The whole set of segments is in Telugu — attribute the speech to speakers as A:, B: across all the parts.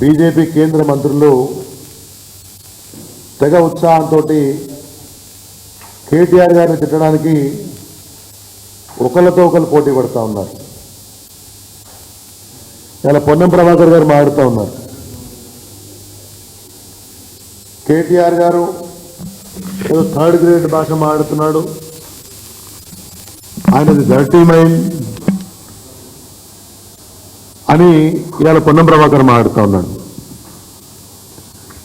A: బీజేపీ కేంద్ర మంత్రులు తెగ ఉత్సాహంతో కేటీఆర్ గారిని తిట్టడానికి ఒకళ్ళతో ఒకళ్ళు పోటీ పడుతూ ఉన్నారు. ఇలా పొన్నం ప్రభాకర్ గారు మాట్లాడుతూ ఉన్నారు. కేటీఆర్ గారు ఏదో థర్డ్ గ్రేడ్ భాష మాట్లాడుతున్నాడు. ఆయనది డర్టీ మైండ్ అని ఇవాళ పొన్నం ప్రభాకర్ మాట్లాడుతూ ఉన్నాడు.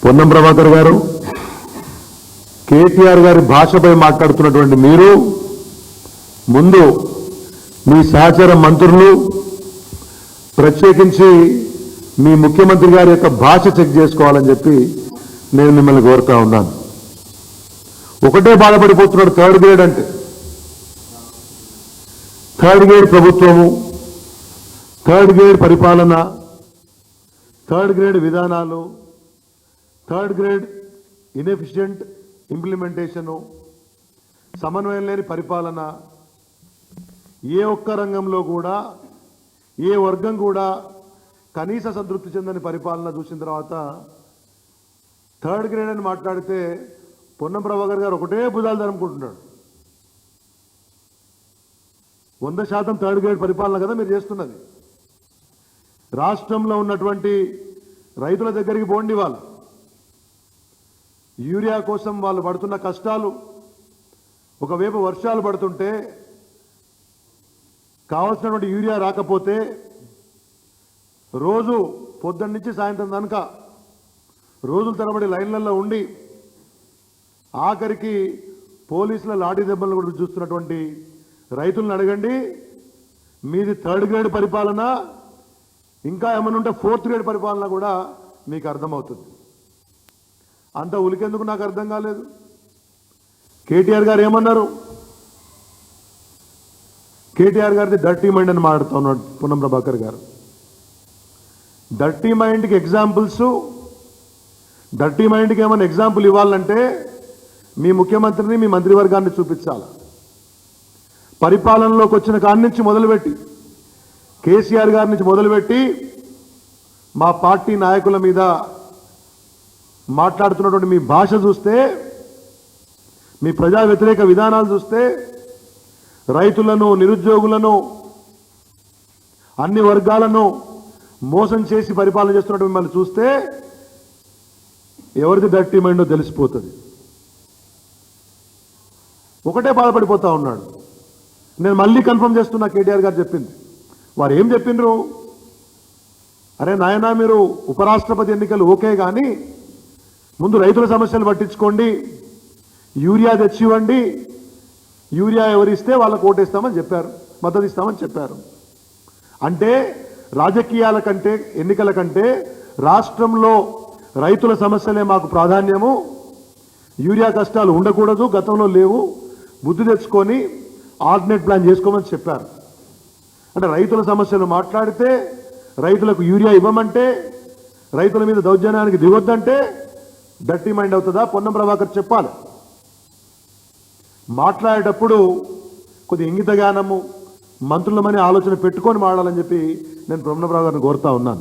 A: పొన్నం ప్రభాకర్ గారు కేటీఆర్ గారి భాషపై మాట్లాడుతున్నటువంటి మీరు ముందు మీ సహచర మంత్రులు ప్రత్యేకించి మీ ముఖ్యమంత్రి గారి యొక్క భాష చెక్ చేసుకోవాలని చెప్పి నేను మిమ్మల్ని కోరుతా ఉన్నాను. ఒకటే బాధపడిపోతున్నాడు థర్డ్ గ్రేడ్ అంటే. థర్డ్ గ్రేడ్ ప్రభుత్వము థర్డ్ గ్రేడ్ పరిపాలన థర్డ్ గ్రేడ్ విధానాలు థర్డ్ గ్రేడ్ ఇన్ఎఫిషియంట్ ఇంప్లిమెంటేషను సమన్వయం లేని పరిపాలన ఏ ఒక్క రంగంలో కూడా ఏ వర్గం కూడా కనీస సంతృప్తి చెందని పరిపాలన చూసిన తర్వాత థర్డ్ గ్రేడ్ అని మాట్లాడితే పొన్నం ప్రభాకర్ గారు ఒకటే భుజాలు ధరముకుంటున్నాడు వంద శాతం థర్డ్ గ్రేడ్ పరిపాలన కదా మీరు చేస్తున్నది. రాష్ట్రంలో ఉన్నటువంటి రైతుల దగ్గరికి పోండి వాళ్ళు. యూరియా కోసం వాళ్ళు పడుతున్న కష్టాలు ఒకవైపు వర్షాలు పడుతుంటే కావాల్సినటువంటి యూరియా రాకపోతే రోజు పొద్దున్న నుంచి సాయంత్రం కనుక రోజుల తరబడి లైన్లలో ఉండి ఆఖరికి పోలీసుల లాఠీ దెబ్బలను కూడా చూస్తున్నటువంటి రైతులను అడగండి. మీది థర్డ్ గ్రేడ్ పరిపాలన ఇంకా ఏమైనా ఉంటే ఫోర్త్ గ్రేడ్ పరిపాలన కూడా మీకు అర్థమవుతుంది. అంత ఉలికెందుకు నాకు అర్థం కాలేదు. కేటీఆర్ గారు ఏమన్నారు? కేటీఆర్ గారిది డర్టీ మైండ్ అని మాట్లాడుతూ ఉన్నాడు పున్నం ప్రభాకర్ గారు. డర్టీ మైండ్కి ఎగ్జాంపుల్స్ డర్టీ మైండ్కి ఏమైనా ఎగ్జాంపుల్ ఇవ్వాలంటే మీ ముఖ్యమంత్రిని మీ మంత్రివర్గాన్ని చూపించాలి? పరిపాలనలోకి వచ్చిన కాడి నుంచి మొదలుపెట్టి కేసీఆర్ గారి నుంచి మొదలుపెట్టి మా పార్టీ నాయకుల మీద మాట్లాడుతున్నటువంటి మీ భాష చూస్తే మీ ప్రజా వ్యతిరేక విధానాలు చూస్తే రైతులను నిరుద్యోగులను అన్ని వర్గాలను మోసం చేసి పరిపాలన చేస్తున్నట్టు మిమ్మల్ని చూస్తే ఎవరిది డర్టీ మైండో తెలిసిపోతుంది. ఒకటే బాధపడిపోతా ఉన్నాడు. నేను మళ్ళీ కన్ఫర్మ్ చేస్తున్నా కేటీఆర్ గారు చెప్పింది. వారు ఏం చెప్పిండ్రు? అరే నాయనా మీరు ఉపరాష్ట్రపతి ఎన్నికలు ఓకే కానీ ముందు రైతుల సమస్యలు పట్టించుకోండి యూరియా తెచ్చివ్వండి యూరియా ఎవరిస్తే వాళ్ళకు ఓటేస్తామని చెప్పారు మద్దతు ఇస్తామని చెప్పారు. అంటే రాజకీయాల కంటే ఎన్నికల కంటే రాష్ట్రంలో రైతుల సమస్యలే మాకు ప్రాధాన్యము. యూరియా కష్టాలు ఉండకూడదు గతంలో లేవు బుద్ధి తెచ్చుకొని ఆర్డినేట్ ప్లాన్ చేసుకోమని చెప్పారు. అంటే రైతుల సమస్యలు మాట్లాడితే రైతులకు యూరియా ఇవ్వమంటే రైతుల మీద దౌర్జన్యానికి దిగొద్దంటే డర్టీ మైండ్ అవుతుందా? పొన్నం ప్రభాకర్ చెప్పాలి. మాట్లాడేటప్పుడు కొద్ది ఇంగితగానము మంత్రులమని ఆలోచన పెట్టుకొని మాడాలని చెప్పి నేను పొన్నం ప్రభాకర్ని కోరుతా ఉన్నాను.